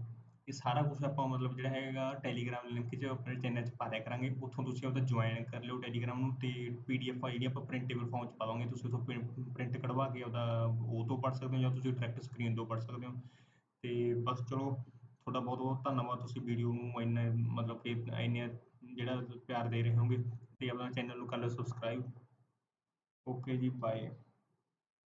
ਇਹ ਸਾਰਾ ਕੁਝ ਆਪਾਂ ਮਤਲਬ ਜਿਹੜਾ ਹੈਗਾ ਟੈਲੀਗ੍ਰਾਮ ਲਿੰਕ 'ਚ ਆਪਣੇ ਚੈਨਲ 'ਚ ਪਾ ਦਿਆ ਕਰਾਂਗੇ। ਉੱਥੋਂ ਤੁਸੀਂ ਉਹਦਾ ਜੁਆਇਨ ਕਰ ਲਿਓ ਟੈਲੀਗ੍ਰਾਮ ਨੂੰ ਤੇ ਪੀਡੀਐਫ ਆ ਜਿਹੜੀ ਆਪਾਂ ਪ੍ਰਿੰਟੇਬਲ ਫਾਰਮ 'ਚ ਪਾਵਾਂਗੇ ਤੁਸੀਂ ਉੱਥੋਂ ਪ੍ਰਿੰਟ ਕਢਵਾ ਕੇ ਉਹਦਾ ਉਹ ਤੋਂ ਪੜ੍ਹ ਸਕਦੇ ਹੋ ਜਾਂ ਤੁਸੀਂ ਡਾਇਰੈਕਟ ਸਕਰੀਨ ਤੋਂ ਪੜ੍ਹ ਸਕਦੇ ਹੋ। ਤੇ ਬਸ ਚਲੋ, ਤੁਹਾਡਾ ਬਹੁਤ ਬਹੁਤ ਧੰਨਵਾਦ, ਤੁਸੀਂ ਵੀਡੀਓ ਨੂੰ ਇੰਨਾ ਮਤਲਬ ਕਿ ਇੰਨੇ ਜਿਹੜਾ ਪਿਆਰ ਦੇ ਰਹੇ ਹੋਗੇ ਤੇ ਆਪਣਾ ਚੈਨਲ ਨੂੰ ਕਰ ਲਓ ਸਬਸਕ੍ਰਾਈਬ ਓਕੇ ਜੀ ਬਾਏ